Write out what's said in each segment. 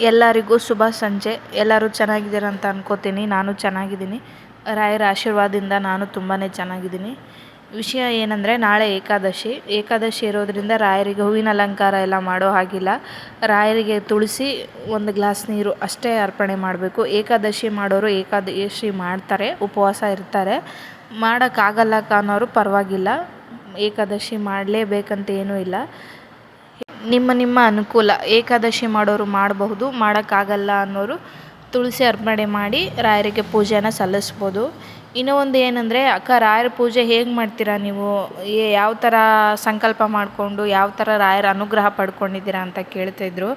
ಎಲ್ಲರಿಗೂ ಶುಭ ಸಂಜೆ. ಎಲ್ಲರೂ ಚೆನ್ನಾಗಿದ್ದೀರ ಅಂತ ಅನ್ಕೋತೀನಿ. ನಾನು ಚೆನ್ನಾಗಿದ್ದೀನಿ. ರಾಯರ ಆಶೀರ್ವಾದದಿಂದ ನಾನು ತುಂಬಾ ಚೆನ್ನಾಗಿದ್ದೀನಿ. ವಿಷಯ ಏನಂದರೆ, ನಾಳೆ ಏಕಾದಶಿ. ಏಕಾದಶಿ ಇರೋದರಿಂದ ರಾಯರಿಗೆ ಹೂವಿನ ಅಲಂಕಾರ ಎಲ್ಲ ಮಾಡೋ ಹಾಗಿಲ್ಲ. ರಾಯರಿಗೆ ತುಳಸಿ ಒಂದು ಗ್ಲಾಸ್ ನೀರು ಅಷ್ಟೇ ಅರ್ಪಣೆ ಮಾಡಬೇಕು. ಏಕಾದಶಿ ಮಾಡೋರು ಏಕಾದಶಿ ಮಾಡ್ತಾರೆ, ಉಪವಾಸ ಇರ್ತಾರೆ. ಮಾಡೋಕ್ಕಾಗಲ್ಲ ಅನ್ನೋರು ಪರವಾಗಿಲ್ಲ. ಏಕಾದಶಿ ಮಾಡಲೇಬೇಕಂತ ಏನೂ ಇಲ್ಲ. ನಿಮ್ಮ ನಿಮ್ಮ ಅನುಕೂಲ ಏಕಾದಶಿ ಮಾಡೋರು ಮಾಡಬಹುದು, ಮಾಡೋಕ್ಕಾಗಲ್ಲ ಅನ್ನೋರು ತುಳಸಿ ಅರ್ಪಣೆ ಮಾಡಿ ರಾಯರಿಗೆ ಪೂಜೆನ ಸಲ್ಲಿಸ್ಬೋದು. ಇನ್ನೂ ಒಂದು ಏನಂದರೆ, ಅಕ್ಕ ರಾಯರ ಪೂಜೆ ಹೇಗೆ ಮಾಡ್ತೀರಾ ನೀವು? ಯಾವ ಥರ ಸಂಕಲ್ಪ ಮಾಡಿಕೊಂಡು, ಯಾವ ಥರ ರಾಯರ ಅನುಗ್ರಹ ಪಡ್ಕೊಂಡಿದ್ದೀರಾ ಅಂತ ಕೇಳ್ತಾಯಿದ್ರು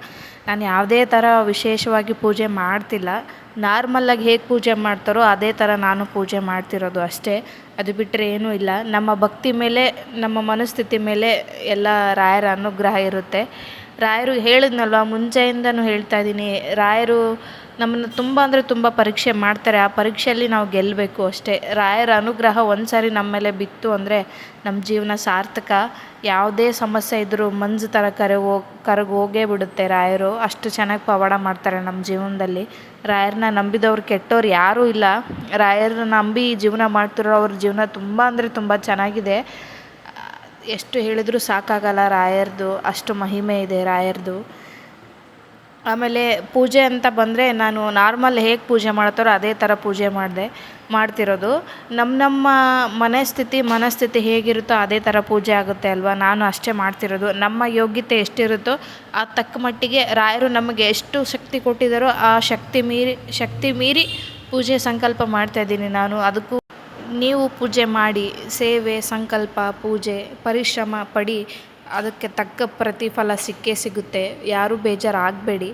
ನಾನು ಯಾವುದೇ ಥರ ವಿಶೇಷವಾಗಿ ಪೂಜೆ ಮಾಡ್ತಿಲ್ಲ. ನಾರ್ಮಲ್ಲಾಗಿ ಹೇಗೆ ಪೂಜೆ ಮಾಡ್ತಾರೋ ಅದೇ ಥರ ನಾನು ಪೂಜೆ ಮಾಡ್ತಿರೋದು ಅಷ್ಟೇ. ಅದು ಬಿಟ್ಟರೆ ಏನೂ ಇಲ್ಲ. ನಮ್ಮ ಭಕ್ತಿ ಮೇಲೆ, ನಮ್ಮ ಮನಸ್ಥಿತಿ ಮೇಲೆ ಎಲ್ಲ ರಾಯರ ಅನುಗ್ರಹ ಇರುತ್ತೆ. ರಾಯರು ಹೇಳಿದ್ನಲ್ವ, ಮುಂಚೆಯಿಂದನೂ ಹೇಳ್ತಾ ಇದ್ದೀನಿ. ರಾಯರು ನಮ್ಮನ್ನು ತುಂಬ ಅಂದರೆ ತುಂಬ ಪರೀಕ್ಷೆ ಮಾಡ್ತಾರೆ. ಆ ಪರೀಕ್ಷೆಯಲ್ಲಿ ನಾವು ಗೆಲ್ಲಬೇಕು ಅಷ್ಟೇ. ರಾಯರ ಅನುಗ್ರಹ ಒಂದು ಸಾರಿ ನಮ್ಮ ಮೇಲೆ ಬಿತ್ತು ಅಂದರೆ ನಮ್ಮ ಜೀವನ ಸಾರ್ಥಕ. ಯಾವುದೇ ಸಮಸ್ಯೆ ಇದ್ದರೂ ಮಂಜು ಥರ ಕರೆ ಹೋಗಿ ಕರಗಿ ಹೋಗೇ ಬಿಡುತ್ತೆ ರಾಯರು. ಅಷ್ಟು ಚೆನ್ನಾಗಿ ಪವಾಡ ಮಾಡ್ತಾರೆ ನಮ್ಮ ಜೀವನದಲ್ಲಿ. ರಾಯರನ್ನ ನಂಬಿದವ್ರು ಕೆಟ್ಟವ್ರು ಯಾರೂ ಇಲ್ಲ. ರಾಯರನ್ನ ನಂಬಿ ಜೀವನ ಮಾಡ್ತಿರೋ ಅವ್ರ ಜೀವನ ತುಂಬ ಅಂದರೆ ತುಂಬ ಚೆನ್ನಾಗಿದೆ. ಎಷ್ಟು ಹೇಳಿದರೂ ಸಾಕಾಗಲ್ಲ ರಾಯರದು, ಅಷ್ಟು ಮಹಿಮೆ ಇದೆ ರಾಯರದು. ಆಮೇಲೆ ಪೂಜೆ ಅಂತ ಬಂದರೆ ನಾನು ನಾರ್ಮಲ್ ಹೇಗೆ ಪೂಜೆ ಮಾಡ್ತಾರೋ ಅದೇ ಥರ ಪೂಜೆ ಮಾಡಿದೆ, ಮಾಡ್ತಿರೋದು. ನಮ್ಮ ನಮ್ಮ ಮನಸ್ಥಿತಿ ಮನಸ್ಥಿತಿ ಹೇಗಿರುತ್ತೋ ಅದೇ ಥರ ಪೂಜೆ ಆಗುತ್ತೆ ಅಲ್ವಾ? ನಾನು ಅಷ್ಟೇ ಮಾಡ್ತಿರೋದು. ನಮ್ಮ ಯೋಗ್ಯತೆ ಎಷ್ಟಿರುತ್ತೋ ಆ ತಕ್ಕ ಮಟ್ಟಿಗೆ ರಾಯರು ನಮಗೆ ಎಷ್ಟು ಶಕ್ತಿ ಕೊಟ್ಟಿದ್ದಾರೋ ಆ ಶಕ್ತಿ ಮೀರಿ ಶಕ್ತಿ ಮೀರಿ ಪೂಜೆ ಸಂಕಲ್ಪ ಮಾಡ್ತಾಯಿದ್ದೀನಿ ನಾನು. ಅದಕ್ಕೂ ನೀವು ಪೂಜೆ ಮಾಡಿ, ಸೇವೆ, ಸಂಕಲ್ಪ, ಪೂಜೆ, ಪರಿಶ್ರಮ ಪಡಿ, ಅದಕ್ಕೆ ತಕ್ಕ ಪ್ರತಿಫಲ ಸಿಕ್ಕೇ ಸಿಗುತ್ತೆ. ಯಾರೂ ಬೇಜಾರಾಗಬೇಡಿ.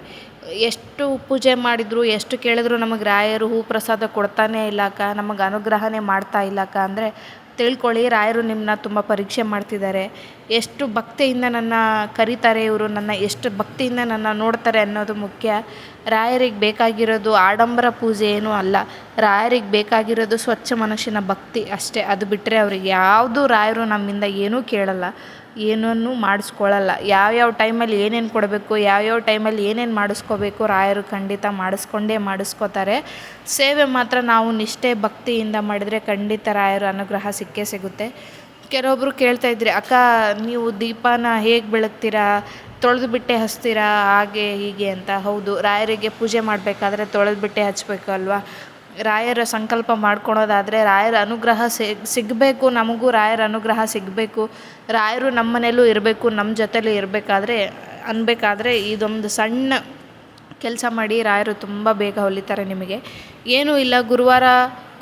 ಎಷ್ಟು ಪೂಜೆ ಮಾಡಿದರೂ, ಎಷ್ಟು ಕೇಳಿದ್ರು ನಮಗೆ ರಾಯರು ಹೂ ಪ್ರಸಾದ ಕೊಡ್ತಾನೇ ಇಲ್ಲಕ್ಕ, ನಮಗೆ ಅನುಗ್ರಹನೇ ಮಾಡ್ತಾ ಇಲ್ಲಕ್ಕ ಅಂದರೆ ತಿಳ್ಕೊಳ್ಳಿ, ರಾಯರು ನಿಮ್ಮನ್ನ ತುಂಬ ಪರೀಕ್ಷೆ ಮಾಡ್ತಿದ್ದಾರೆ. ಎಷ್ಟು ಭಕ್ತಿಯಿಂದ ನನ್ನ ಕರೀತಾರೆ ಇವರು, ನನ್ನ ಎಷ್ಟು ಭಕ್ತಿಯಿಂದ ನನ್ನ ನೋಡ್ತಾರೆ ಅನ್ನೋದು ಮುಖ್ಯ. ರಾಯರಿಗೆ ಬೇಕಾಗಿರೋದು ಆಡಂಬರ ಪೂಜೆ ಏನೂ ಅಲ್ಲ. ರಾಯರಿಗೆ ಬೇಕಾಗಿರೋದು ಸ್ವಚ್ಛ ಮನಸ್ಸಿನ ಭಕ್ತಿ ಅಷ್ಟೇ. ಅದು ಬಿಟ್ಟರೆ ಅವ್ರಿಗೆ ಯಾವುದು ರಾಯರು ನಮ್ಮಿಂದ ಏನೂ ಕೇಳಲ್ಲ. ಏನನ್ನೂ ಮಾಡಿಸ್ಕೊಳ್ಳಲ್ಲ. ಯಾವ್ಯಾವ ಟೈಮಲ್ಲಿ ಏನೇನು ಕೊಡಬೇಕು, ಯಾವ್ಯಾವ ಟೈಮಲ್ಲಿ ಏನೇನು ಮಾಡಿಸ್ಕೋಬೇಕು ರಾಯರು ಖಂಡಿತ ಮಾಡಿಸ್ಕೊಂಡೇ ಮಾಡಿಸ್ಕೋತಾರೆ. ಸೇವೆ ಮಾತ್ರ ನಾವು ನಿಷ್ಠೆ ಭಕ್ತಿಯಿಂದ ಮಾಡಿದರೆ ಖಂಡಿತ ರಾಯರ ಅನುಗ್ರಹ ಸಿಕ್ಕೇ ಸಿಗುತ್ತೆ. ಕೆಲವೊಬ್ಬರು ಕೇಳ್ತಾಯಿದ್ರಿ ಅಕ್ಕ, ನೀವು ದೀಪನ ಹೇಗೆ ಬೆಳಗ್ತೀರಾ? ತೊಳೆದು ಬಿಟ್ಟೆ ಹಚ್ತೀರಾ? ಹಾಗೆ ಹೀಗೆ ಅಂತ. ಹೌದು, ರಾಯರಿಗೆ ಪೂಜೆ ಮಾಡಬೇಕಾದ್ರೆ ತೊಳೆದು ಬಿಟ್ಟೆ ಹಚ್ಚಬೇಕು ಅಲ್ವಾ? ರಾಯರ ಸಂಕಲ್ಪ ಮಾಡ್ಕೊಳೋದಾದರೆ ರಾಯರ ಅನುಗ್ರಹ ಸಿಗಬೇಕು, ನಮಗೂ ರಾಯರ ಅನುಗ್ರಹ ಸಿಗಬೇಕು. ರಾಯರು ನಮ್ಮ ಮನೇಲೂ ಇರಬೇಕು ನಮ್ಮ ಜೊತೇಲಿ ಇರಬೇಕಾದ್ರೆ, ಅನ್ಬೇಕಾದ್ರೆ ಇದೊಂದು ಸಣ್ಣ ಕೆಲಸ ಮಾಡಿ ರಾಯರು ತುಂಬ ಬೇಗ ಹೊಲಿತಾರೆ ನಿಮಗೆ. ಏನೂ ಇಲ್ಲ, ಗುರುವಾರ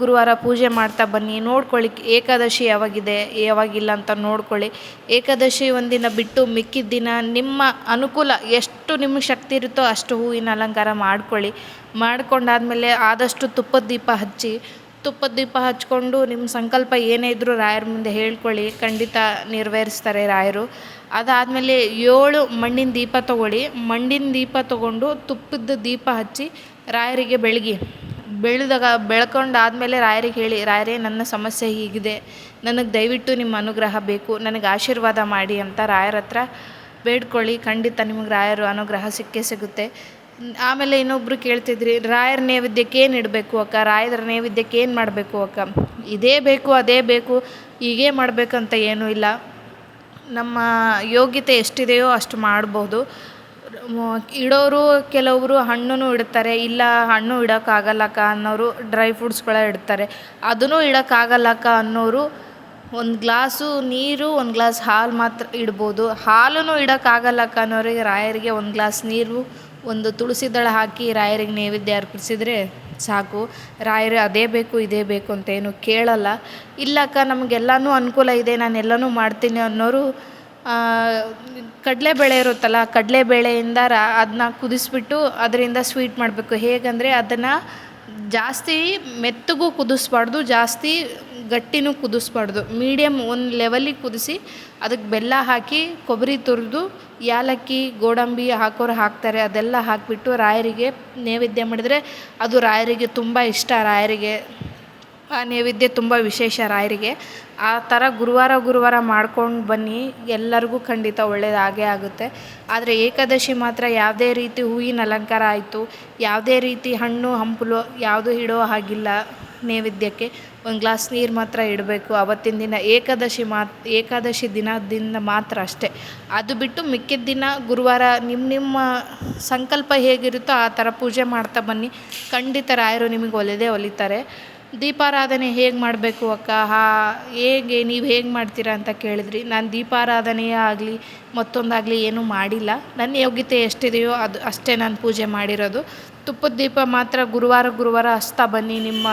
ಗುರುವಾರ ಪೂಜೆ ಮಾಡ್ತಾ ಬನ್ನಿ, ನೋಡ್ಕೊಳ್ಳಿ ಏಕಾದಶಿ ಯಾವಾಗಿದೆ, ಯಾವಾಗಿಲ್ಲ ಅಂತ ನೋಡ್ಕೊಳ್ಳಿ. ಏಕಾದಶಿ ಒಂದಿನ ಬಿಟ್ಟು ಮಿಕ್ಕಿದ ದಿನ ನಿಮ್ಮ ಅನುಕೂಲ ಎಷ್ಟು ನಿಮಗೆ ಶಕ್ತಿ ಇರುತ್ತೋ ಅಷ್ಟು ಹೂವಿನ ಅಲಂಕಾರ ಮಾಡ್ಕೊಳ್ಳಿ. ಮಾಡ್ಕೊಂಡಾದಮೇಲೆ ಆದಷ್ಟು ತುಪ್ಪದ ದೀಪ ಹಚ್ಚಿ, ತುಪ್ಪದ ದೀಪ ಹಚ್ಕೊಂಡು ನಿಮ್ಮ ಸಂಕಲ್ಪ ಏನೇ ಇದ್ದರೂ ರಾಯರ ಮುಂದೆ ಹೇಳ್ಕೊಳ್ಳಿ, ಖಂಡಿತ ನೆರವೇರಿಸ್ತಾರೆ ರಾಯರು. ಅದಾದಮೇಲೆ ಏಳು ಮಣ್ಣಿನ ದೀಪ ತೊಗೊಳ್ಳಿ. ಮಣ್ಣಿನ ದೀಪ ತಗೊಂಡು ತುಪ್ಪದ ದೀಪ ಹಚ್ಚಿ ರಾಯರಿಗೆ ಬೆಳಗಿ. ಬೆಳೆದಾಗ ಬೆಳ್ಕೊಂಡಾದಮೇಲೆ ರಾಯರಿಗೆ ಹೇಳಿ, ರಾಯರೇ, ನನ್ನ ಸಮಸ್ಯೆ ಹೀಗಿದೆ. ನನಗೆ ದಯವಿಟ್ಟು ನಿಮ್ಮ ಅನುಗ್ರಹ ಬೇಕು. ನನಗೆ ಆಶೀರ್ವಾದ ಮಾಡಿ ಅಂತ ರಾಯರ ಹತ್ರ ಬೇಡ್ಕೊಳ್ಳಿ. ಖಂಡಿತ ನಿಮಗೆ ರಾಯರು ಅನುಗ್ರಹ ಸಿಕ್ಕೇ ಸಿಗುತ್ತೆ. ಆಮೇಲೆ ಇನ್ನೊಬ್ಬರು ಕೇಳ್ತಿದ್ರಿ, ರಾಯರ ನೈವೇದ್ಯಕ್ಕೆ ಏನು ಇಡಬೇಕು ಅಕ್ಕ? ರಾಯರ ನೈವೇದ್ಯಕ್ಕೆ ಏನು ಮಾಡಬೇಕು ಅಕ್ಕ? ಇದೇ ಬೇಕು, ಅದೇ ಬೇಕು. ಹೀಗೇ ಮಾಡಬೇಕಂತ ಏನೂ ಇಲ್ಲ. ನಮ್ಮ ಯೋಗ್ಯತೆ ಎಷ್ಟಿದೆಯೋ ಅಷ್ಟು ಮಾಡ್ಬೋದು. ಇಡೋರು ಕೆಲವರು ಹಣ್ಣು ಇಡ್ತಾರೆ, ಇಲ್ಲ ಹಣ್ಣು ಇಡೋಕ್ಕಾಗಲ್ಲಕ್ಕ ಅನ್ನೋರು ಡ್ರೈ ಫ್ರೂಟ್ಸ್ಗಳ ಇಡ್ತಾರೆ. ಅದನ್ನು ಇಡೋಕ್ಕಾಗಲ್ಲಕ್ಕ ಅನ್ನೋರು ಒಂದು ಗ್ಲಾಸು ನೀರು, ಒಂದು ಗ್ಲಾಸ್ ಹಾಲು ಮಾತ್ರ ಇಡ್ಬೋದು. ಹಾಲೂ ಇಡೋಕ್ಕಾಗಲ್ಲಕ್ಕ ಅನ್ನೋರಿಗೆ, ರಾಯರಿಗೆ ಒಂದು ಗ್ಲಾಸ್ ನೀರು, ಒಂದು ತುಳಸಿ ದಳ ಹಾಕಿ ರಾಯರಿಗೆ ನೈವೇದ್ಯ ಅರ್ಪಿಸಿದರೆ ಸಾಕು. ರಾಯರು, ಅದೇ ಬೇಕು, ಇದೇ ಬೇಕು ಅಂತ ಏನು ಕೇಳಲ್ಲ. ಇಲ್ಲಕ್ಕ, ನಮಗೆಲ್ಲನೂ ಅನುಕೂಲ ಇದೆ ನಾನು ಎಲ್ಲನೂ ಮಾಡ್ತೀನಿ ಅನ್ನೋರು ಕಡಲೆಬೇಳೆ ಇರುತ್ತಲ್ಲ ಕಡಲೆಬೇಳೆಯಿಂದ ರಾ ಅದನ್ನ ಕುದಿಸ್ಬಿಟ್ಟು ಅದರಿಂದ ಸ್ವೀಟ್ ಮಾಡಬೇಕು. ಹೇಗಂದರೆ ಅದನ್ನು ಜಾಸ್ತಿ ಮೆತ್ತಗೂ ಕುದಿಸ್ಬಾರ್ದು, ಜಾಸ್ತಿ ಗಟ್ಟಿನೂ ಕುದಿಸ್ಬಾರ್ದು. ಮೀಡಿಯಮ್ ಒಂದು ಲೆವೆಲಿಗೆ ಕುದಿಸಿ ಅದಕ್ಕೆ ಬೆಲ್ಲ ಹಾಕಿ ಕೊಬ್ಬರಿ ತುರಿದು ಏಲಕ್ಕಿ ಗೋಡಂಬಿ ಹಾಕೋರು ಹಾಕ್ತಾರೆ, ಅದೆಲ್ಲ ಹಾಕಿಬಿಟ್ಟು ರಾಯರಿಗೆ ನೈವೇದ್ಯ ಮಾಡಿದರೆ ಅದು ರಾಯರಿಗೆ ತುಂಬ ಇಷ್ಟ. ರಾಯರಿಗೆ ಆ ನೈವೇದ್ಯ ತುಂಬ ವಿಶೇಷ ರಾಯರಿಗೆ. ಆ ಥರ ಗುರುವಾರ ಗುರುವಾರ ಮಾಡ್ಕೊಂಡು ಬನ್ನಿ, ಎಲ್ಲರಿಗೂ ಖಂಡಿತ ಒಳ್ಳೆಯದಾಗೇ ಆಗುತ್ತೆ. ಆದರೆ ಏಕಾದಶಿ ಮಾತ್ರ ಯಾವುದೇ ರೀತಿ ಹೂವಿನ ಅಲಂಕಾರ ಆಯಿತು, ಯಾವುದೇ ರೀತಿ ಹಣ್ಣು, ಹಂಪಲು ಯಾವುದೂ ಇಡೋ ಹಾಗಿಲ್ಲ ನೈವೇದ್ಯಕ್ಕೆ, ಒಂದು ಗ್ಲಾಸ್ ನೀರು ಮಾತ್ರ ಇಡಬೇಕು. ಅವತ್ತಿನ ದಿನ ಏಕಾದಶಿ ಮಾತ್, ಏಕಾದಶಿ ದಿನದಿಂದ ಮಾತ್ರ ಅಷ್ಟೇ. ಅದು ಬಿಟ್ಟು ಮಿಕ್ಕಿದ ದಿನ ಗುರುವಾರ ನಿಮ್ಮ ನಿಮ್ಮ ಸಂಕಲ್ಪ ಹೇಗಿರುತ್ತೋ ಆ ಥರ ಪೂಜೆ ಮಾಡ್ತಾ ಬನ್ನಿ. ಖಂಡಿತ ರಾಯರು ನಿಮಗೆ ಒಲಿದೇ ಒಲಿತಾರೆ. ದೀಪಾರಾಧನೆ ಹೇಗೆ ಮಾಡಬೇಕು ಅಕ್ಕ? ಹಾ, ಹೇಗೆ ನೀವು ಹೇಗೆ ಮಾಡ್ತೀರಾ ಅಂತ ಕೇಳಿದ್ರಿ. ನಾನು ದೀಪಾರಾಧನೆಯೇ ಆಗಲಿ, ಮತ್ತೊಂದಾಗಲಿ ಏನೂ ಮಾಡಿಲ್ಲ. ನನ್ನ ಯೋಗ್ಯತೆ ಎಷ್ಟಿದೆಯೋ ಅದು ಅಷ್ಟೇ ನಾನು ಪೂಜೆ ಮಾಡಿರೋದು. ತುಪ್ಪದ ದೀಪ ಮಾತ್ರ ಗುರುವಾರ ಗುರುವಾರ ಹಚ್ತಾ ಬನ್ನಿ. ನಿಮ್ಮ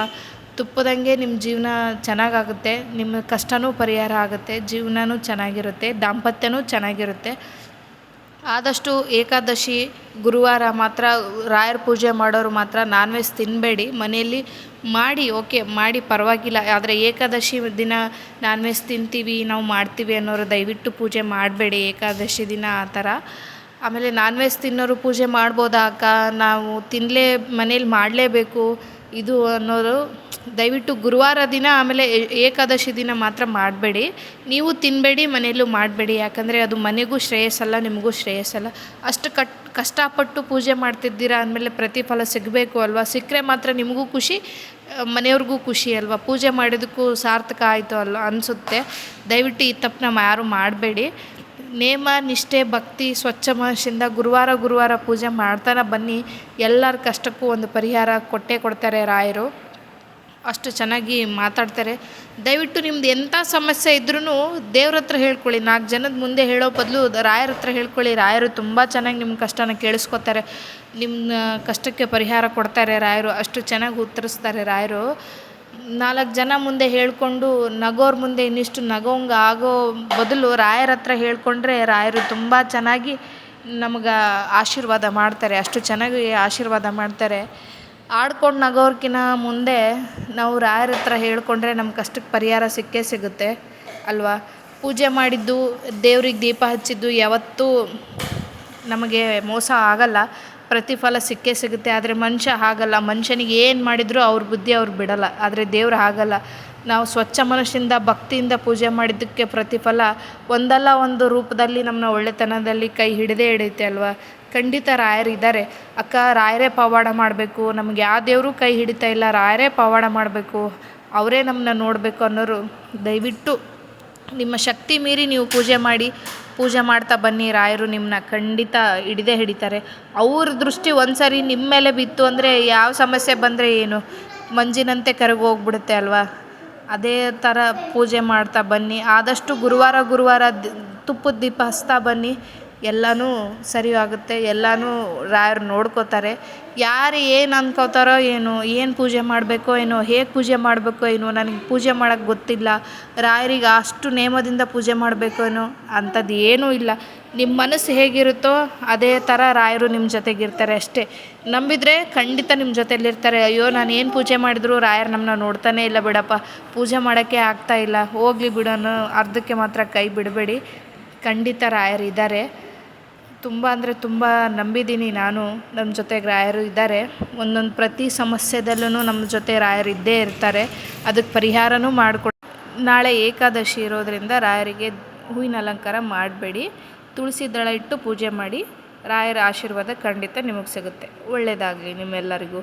ತುಪ್ಪದಂಗೆ ನಿಮ್ಮ ಜೀವನ ಚೆನ್ನಾಗಾಗುತ್ತೆ. ನಿಮ್ಮ ಕಷ್ಟವೂ ಪರಿಹಾರ ಆಗುತ್ತೆ. ಜೀವನವೂ ಚೆನ್ನಾಗಿರುತ್ತೆ. ದಾಂಪತ್ಯವೂ ಚೆನ್ನಾಗಿರುತ್ತೆ. ಆದಷ್ಟು ಏಕಾದಶಿ ಗುರುವಾರ ಮಾತ್ರ, ರಾಯರ ಪೂಜೆ ಮಾಡೋರು ಮಾತ್ರ ನಾನ್ ವೆಜ್ ತಿನ್ನಬೇಡಿ ಮನೆಯಲ್ಲಿ ಮಾಡಿ ಓಕೆ ಮಾಡಿ ಪರವಾಗಿಲ್ಲ. ಆದರೆ ಏಕಾದಶಿ ದಿನ ನಾನ್ ವೆಜ್ ತಿಂತೀವಿ, ನಾವು ಮಾಡ್ತೀವಿ ಅನ್ನೋರು ದಯವಿಟ್ಟು ಪೂಜೆ ಮಾಡಬೇಡಿ. ಏಕಾದಶಿ ದಿನ ಆ ಥರ. ಆಮೇಲೆ ನಾನ್ ವೆಜ್ ತಿನ್ನೋರು ಪೂಜೆ ಮಾಡ್ಬೋದಾ ಅಕ್ಕ? ನಾವು ತಿನ್ನಲೇ ಮನೇಲಿ ಮಾಡಲೇಬೇಕು. ಇದು ಅನ್ನೋರು ದಯವಿಟ್ಟು ಗುರುವಾರ ದಿನ ಆಮೇಲೆ ಏಕಾದಶಿ ದಿನ ಮಾತ್ರ ಮಾಡಬೇಡಿ. ನೀವು ತಿನ್ನಬೇಡಿ ಮನೆಯಲ್ಲೂ ಮಾಡಬೇಡಿ. ಯಾಕಂದರೆ ಅದು ಮನೆಗೂ ಶ್ರೇಯಸ್ಸಲ್ಲ, ನಿಮಗೂ ಶ್ರೇಯಸ್ಸಲ್ಲ. ಅಷ್ಟು ಕಟ್ ಕಷ್ಟಪಟ್ಟು ಪೂಜೆ ಮಾಡ್ತಿದ್ದೀರಾ ಅಂದಮೇಲೆ ಪ್ರತಿಫಲ ಸಿಗಬೇಕು ಅಲ್ವಾ? ಸಿಕ್ಕರೆ ಮಾತ್ರ ನಿಮಗೂ ಖುಷಿ ಮನೆಯವ್ರಿಗೂ ಖುಷಿ ಅಲ್ವಾ? ಪೂಜೆ ಮಾಡಿದ್ದಕ್ಕೂ ಸಾರ್ಥಕ ಆಯಿತು ಅಲ್ವ ಅನಿಸುತ್ತೆ. ದಯವಿಟ್ಟು ಈ ತಪ್ಪನ್ನ ಯಾರೂ ಮಾಡಬೇಡಿ. ನೇಮ, ನಿಷ್ಠೆ, ಭಕ್ತಿ, ಸ್ವಚ್ಛ ಮನಸ್ಸಿಂದ ಗುರುವಾರ ಗುರುವಾರ ಪೂಜೆ ಮಾಡ್ತಾನೆ ಬನ್ನಿ. ಎಲ್ಲರ ಕಷ್ಟಕ್ಕೂ ಒಂದು ಪರಿಹಾರ ಕೊಟ್ಟೇ ಕೊಡ್ತಾರೆ ರಾಯರು. ಅಷ್ಟು ಚೆನ್ನಾಗಿ ಮಾತಾಡ್ತಾರೆ. ದಯವಿಟ್ಟು ನಿಮ್ದು ಎಂಥ ಸಮಸ್ಯೆ ಇದ್ರೂ ದೇವ್ರ ಹತ್ರ ಹೇಳ್ಕೊಳ್ಳಿ. ನಾಲ್ಕು ಜನದ ಮುಂದೆ ಹೇಳೋ ಬದಲು ರಾಯರ ಹತ್ರ ಹೇಳ್ಕೊಳ್ಳಿ. ರಾಯರು ತುಂಬ ಚೆನ್ನಾಗಿ ನಿಮ್ಮ ಕಷ್ಟನ ಕೇಳಿಸ್ಕೊತಾರೆ. ನಿಮ್ಮ ಕಷ್ಟಕ್ಕೆ ಪರಿಹಾರ ಕೊಡ್ತಾರೆ ರಾಯರು. ಅಷ್ಟು ಚೆನ್ನಾಗಿ ಉತ್ತರಿಸ್ತಾರೆ ರಾಯರು. ನಾಲ್ಕು ಜನ ಮುಂದೆ ಹೇಳಿಕೊಂಡು ನಗೋರ ಮುಂದೆ ಇನ್ನಿಷ್ಟು ನಗೋಂಗೆ ಆಗೋ ಬದಲು ರಾಯರ ಹತ್ರ ಹೇಳ್ಕೊಂಡ್ರೆ ರಾಯರು ತುಂಬ ಚೆನ್ನಾಗಿ ನಮ್ಗೆ ಆಶೀರ್ವಾದ ಮಾಡ್ತಾರೆ. ಅಷ್ಟು ಚೆನ್ನಾಗಿ ಆಶೀರ್ವಾದ ಮಾಡ್ತಾರೆ. ಆಡ್ಕೊಂಡು ನಗೋರ್ಕಿಂತ ಮುಂದೆ ನಾವು ರಾಯರ ಹತ್ರ ಹೇಳಿಕೊಂಡ್ರೆ ನಮ್ಮ ಕಷ್ಟಕ್ಕೆ ಪರಿಹಾರ ಸಿಕ್ಕೇ ಸಿಗುತ್ತೆ, ಅಲ್ವಾ? ಪೂಜೆ ಮಾಡಿದ್ದು, ದೇವ್ರಿಗೆ ದೀಪ ಹಚ್ಚಿದ್ದು ಯಾವತ್ತೂ ನಮಗೆ ಮೋಸ ಆಗಲ್ಲ. ಪ್ರತಿಫಲ ಸಿಕ್ಕೇ ಸಿಗುತ್ತೆ. ಆದರೆ ಮನುಷ್ಯ ಹಾಗಲ್ಲ. ಮನುಷ್ಯನಿಗೆ ಏನು ಮಾಡಿದರೂ ಅವ್ರ ಬುದ್ಧಿ ಅವ್ರು ಬಿಡಲ್ಲ. ಆದರೆ ದೇವ್ರು ಹಾಗಲ್ಲ. ನಾವು ಸ್ವಚ್ಛ ಮನಸ್ಸಿಂದ, ಭಕ್ತಿಯಿಂದ ಪೂಜೆ ಮಾಡಿದ್ದಕ್ಕೆ ಪ್ರತಿಫಲ ಒಂದಲ್ಲ ಒಂದು ರೂಪದಲ್ಲಿ ನಮ್ಮನ್ನ ಒಳ್ಳೆತನದಲ್ಲಿ ಕೈ ಹಿಡಿದೇ ಹಿಡಿಯುತ್ತೆ ಅಲ್ವಾ? ಖಂಡಿತ ರಾಯರಿದ್ದಾರೆ ಅಕ್ಕ, ರಾಯರೇ ಪವಾಡ ಮಾಡಬೇಕು. ನಮ್ಗೆ ಯಾವ ದೇವರು ಕೈ ಹಿಡಿತಾ ಇಲ್ಲ, ರಾಯರೇ ಪವಾಡ ಮಾಡಬೇಕು. ಅವರೇ ನಮ್ಮನ್ನ ನೋಡಬೇಕು ಅನ್ನೋರು ದಯವಿಟ್ಟು ನಿಮ್ಮ ಶಕ್ತಿ ಮೀರಿ ನೀವು ಪೂಜೆ ಮಾಡಿ. ಪೂಜೆ ಮಾಡ್ತಾ ಬನ್ನಿ, ರಾಯರು ನಿಮ್ಮನ್ನ ಖಂಡಿತ ಹಿಡಿದೇ ಹಿಡಿತಾರೆ. ಅವ್ರ ದೃಷ್ಟಿ ಒಂದು ಸಾರಿ ನಿಮ್ಮ ಮೇಲೆ ಬಿತ್ತು ಅಂದರೆ ಯಾವ ಸಮಸ್ಯೆ ಬಂದರೆ ಏನು? ಮಂಜಿನಂತೆ ಕರಗೋಗ್ಬಿಡುತ್ತೆ ಅಲ್ವಾ? ಅದೇ ಥರ ಪೂಜೆ ಮಾಡ್ತಾ ಬನ್ನಿ. ಆದಷ್ಟು ಗುರುವಾರ ಗುರುವಾರ ತುಪ್ಪದ ದೀಪ ಹಚ್ತಾ ಬನ್ನಿ. ಎಲ್ಲನೂ ಸರಿ ಆಗುತ್ತೆ ಎಲ್ಲನೂ ರಾಯರು ನೋಡ್ಕೋತಾರೆ. ಯಾರು ಏನು ಅಂದ್ಕೋತಾರೋ ಏನು ಏನು ಪೂಜೆ ಮಾಡಬೇಕೋ ಏನೋ, ಹೇಗೆ ಪೂಜೆ ಮಾಡಬೇಕೋ ಏನೋ, ನನಗೆ ಪೂಜೆ ಮಾಡೋಕ್ಕೆ ಗೊತ್ತಿಲ್ಲ. ರಾಯರಿಗೆ ಅಷ್ಟು ನೇಮದಿಂದ ಪೂಜೆ ಮಾಡಬೇಕೋ ಏನೋ ಅಂಥದ್ದು ಏನೂ ಇಲ್ಲ. ನಿಮ್ಮ ಮನಸ್ಸು ಹೇಗಿರುತ್ತೋ ಅದೇ ಥರ ರಾಯರು ನಿಮ್ಮ ಜೊತೆಗಿರ್ತಾರೆ ಅಷ್ಟೇ. ನಂಬಿದರೆ ಖಂಡಿತ ನಿಮ್ಮ ಜೊತೆಯಲ್ಲಿರ್ತಾರೆ ಅಯ್ಯೋ, ನಾನು ಏನು ಪೂಜೆ ಮಾಡಿದ್ರು ರಾಯರು ನಮ್ಮನ್ನ ನೋಡ್ತಾನೇ ಇಲ್ಲ ಬಿಡಪ್ಪ. ಪೂಜೆ ಮಾಡೋಕ್ಕೆ ಆಗ್ತಾಯಿಲ್ಲ ಹೋಗಲಿ ಬಿಡೋನು, ಅರ್ಧಕ್ಕೆ ಮಾತ್ರ ಕೈ ಬಿಡಬೇಡಿ. ಖಂಡಿತ ರಾಯರು ಇದ್ದಾರೆ ತುಂಬ ಅಂದರೆ ತುಂಬ ನಂಬಿದ್ದೀನಿ ನಾನು. ನಮ್ಮ ಜೊತೆ ರಾಯರು ಇದ್ದಾರೆ. ಒಂದೊಂದು ಪ್ರತಿ ಸಮಸ್ಯೆದಲ್ಲೂ ನಮ್ಮ ಜೊತೆ ರಾಯರು ಇದ್ದೇ ಇರ್ತಾರೆ. ಅದಕ್ಕೆ ಪರಿಹಾರನೂ ಮಾಡಿಕೊಡ್, ನಾಳೆ ಏಕಾದಶಿ ಇರೋದರಿಂದ ರಾಯರಿಗೆ ಹೂವಿನ ಅಲಂಕಾರ ಮಾಡಬೇಡಿ. ತುಳಸಿ ದಳ ಇಟ್ಟು ಪೂಜೆ ಮಾಡಿ ರಾಯರ ಆಶೀರ್ವಾದ ಖಂಡಿತ ನಿಮಗೆ ಸಿಗುತ್ತೆ. ಒಳ್ಳೆಯದಾಗಲಿ ನಿಮ್ಮೆಲ್ಲರಿಗೂ.